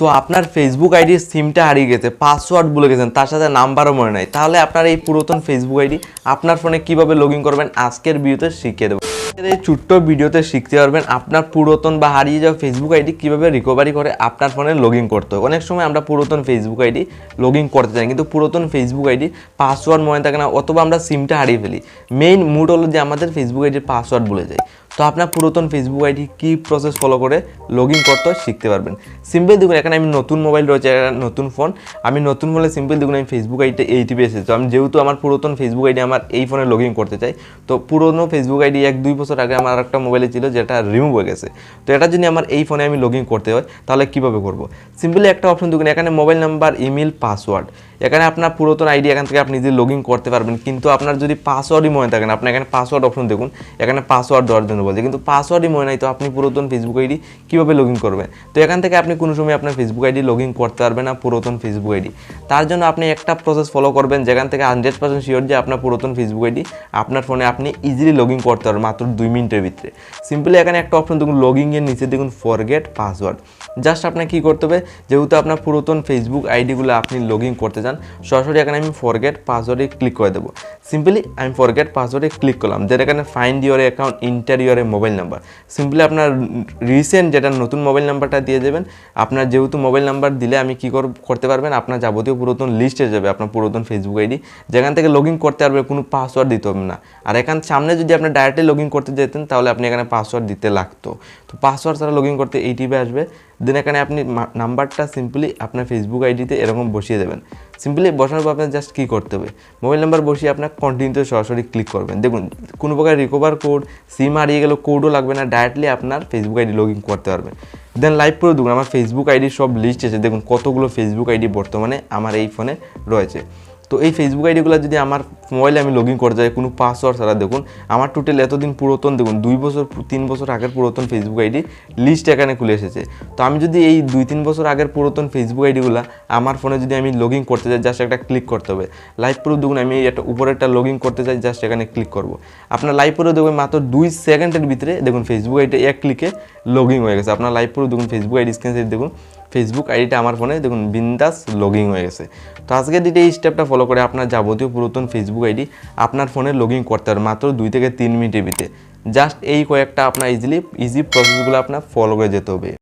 So আপনার Facebook আইডির সিমটা হারিয়ে গেছে পাসওয়ার্ড ভুলে গেছেন, তার সাথে নাম্বারও মনে নাই। তাহলে আপনার এই পুরাতন ফেসবুক আইডি আপনার ফোনে কীভাবে লগ করবেন, আজকের ভিডিওতে শিখিয়ে দেবো। এই ছোট্ট ভিডিওতে শিখতে পারবেন আপনার পুরাতন বা হারিয়ে যাওয়া ফেসবুক আইডি কীভাবে রিকভারি করে আপনার ফোনে লগ করতে হয় অনেক সময় আমরা পুরাতন ফেসবুক আইডি লগ করতে চাই কিন্তু পুরাতন ফেসবুক আইডি পাসওয়ার্ড মনে থাকে না, অথবা আমরা সিমটা হারিয়ে ফেলি। মেইন মুড হলো যে আমাদের ফেসবুক আইডির পাসওয়ার্ড ভুলে যাই। তো আপনার পুরাতন ফেসবুক আইডি কী প্রসেস ফলো করে লগ ইন করতে শিখতে পারবেন। সিম্পল দেখুন, এখানে আমি নতুন মোবাইল রয়েছে নতুন ফোন আমি নতুন বলে সিম্পল দেখুন, আমি ফেসবুক আইডিটা এইটিপি এসেছি। তো আমি যেহেতু আমার পুরাতন ফেসবুক আইডি আমার এই ফোনে লগ ইন করতে চাই, তো পুরনো ফেসবুক আইডি এক দুই বছর আগে আমার একটা মোবাইলে ছিল, যেটা রিমুভ হয়ে গেছে। তো এটা যদি আমার এই ফোনে আমি লগ ইন করতে হয়, তাহলে কীভাবে করব? সিম্পলি একটা অপশন দেখুন, এখানে মোবাইল নাম্বার ইমেল পাসওয়ার্ড এখানে আপনার পুরাতন আইডি, এখান থেকে আপনি নিজে লগ করতে পারবেন। কিন্তু আপনার যদি পাসওয়ার্ডই মনে থাকেন আপনি এখানে পাসওয়ার্ড অপশন দেখুন, এখানে পাসওয়ার্ড দেওয়ার জন্য বলছে। কিন্তু পাসওয়ার্ডই মনে নাই তো আপনি পুরাতন ফেসবুক আইডি কীভাবে লগ ইন করবেন? তো এখান থেকে আপনি কোনো সময় আপনার ফেসবুক আইডি লগ ইন করতে পারবেন না, পুরাতন ফেসবুক আইডি। তার জন্য আপনি একটা প্রসেস ফলো করবেন, যেখান থেকে হান্ড্রেড পার্সেন্ট শিওর যে আপনার পুরাতন ফেসবুক আইডি আপনার ফোনে আপনি ইজিলি লগ ইন করতে পারবেন, মাত্র দুই মিনিটের ভিতরে। সিম্পলি এখানে একটা অপশন দেখুন লগ ইনের নিচে দেখুন ফরগেট পাসওয়ার্ড জাস্ট আপনার কী করতে হবে, যেহেতু আপনার পুরাতন ফেসবুক আইডিগুলো আপনি লগ ইন করতে চান, সরাসরি এখানে আমি ফরগেট পাসওয়ার্ডে ক্লিক করে দেবো। সিম্পলি আমি ফরগেট পাসওয়ার্ডে ক্লিক করলাম যেটা এখানে find your account enter your mobile number simply আপনার রিসেন্ট যেটা নতুন মোবাইল নাম্বারটা দিয়ে দেবেন, আপনার যেহেতু মোবাইল নাম্বার দিলে আমি কী করতে পারবেন, আপনার যাবতীয় পুরাতন লিস্ট যাবে আপনার পুরাতন ফেসবুক আইডি, যেখান থেকে লগ ইন করতে পারবে, কোনো পাসওয়ার্ড দিতে হবে না। আর এখান সামনে যদি আপনি ডাইরেক্টলি লগ ইন করতে যেতেন, তাহলে আপনি এখানে পাসওয়ার্ড দিতে লাগতো। তো পাসওয়ার্ড ছাড়া লগ ইন করতে এইটিপে আসবে দেন এখানে আপনি নাম্বারটা সিম্পলি আপনার ফেসবুক আইডিতে এরকম বসিয়ে দেবেন। সিম্পলি বসানোর পর আপনার জাস্ট কী করতে হবে? মোবাইল নাম্বার বসিয়ে আপনার কন্টিনিউতে সরাসরি ক্লিক করবেন। দেখুন, কোনো প্রকার রিকভার কোড সিম হারিয়ে গেলে কোডও লাগবে না ডাইরেক্টলি আপনার ফেসবুক আইডি লগ ইন করতে পারবেন। দেন লাইভ করে দেখুন আমার ফেসবুক আইডি সব লিস্ট আছে দেখুন কতগুলো ফেসবুক আইডি বর্তমানে আমার এই ফোনে রয়েছে। তো এই ফেসবুক আইডিগুলো যদি আমার মোবাইলে আমি লগ ইন করতে যাই, কোনো পাসওয়ার্ড ছাড়া দেখুন, আমার টোটাল এতদিন পুরাতন দেখুন, দুই বছর, তিন বছর আগের পুরাতন ফেসবুক আইডি লিস্ট এখানে খুলে এসেছে। তো আমি যদি এই দুই, তিন বছর আগের পুরাতন ফেসবুক আইডিগুলো আমার ফোনে যদি আমি লগ ইন করতে চাই জাস্ট একটা ক্লিক করতে হবে। লাইভ প্রুফ দেখুন, আমি একটা উপরেরটা লগ ইন করতে চাই জাস্ট এখানে ক্লিক করব। আপনার লাইভ প্রুফ দেখবেন মাত্র দুই সেকেন্ডের ভিতরে দেখুন ফেসবুক আইডি এক ক্লিকে লগ ইন হয়ে গেছে। আপনার লাইভ প্রুফ দেখুন ফেসবুক আইডি স্ক্রিন দেখুন। ফেসবুক আইডিটা আমার ফোনে, দেখুন, বিন্দাস লগিং হয়ে গেছে। তো আজকে দিতে এই স্টেপটা ফলো করে আপনার যাবতীয় পুরাতন ফেসবুক আইডি আপনার ফোনে লগ করতে হবে, মাত্র দুই থেকে তিন মিনিটের ভিতরে। জাস্ট এই কয়েকটা আপনার ইজিলি ইজি প্রসেসগুলো আপনার ফলো করে যেতে হবে।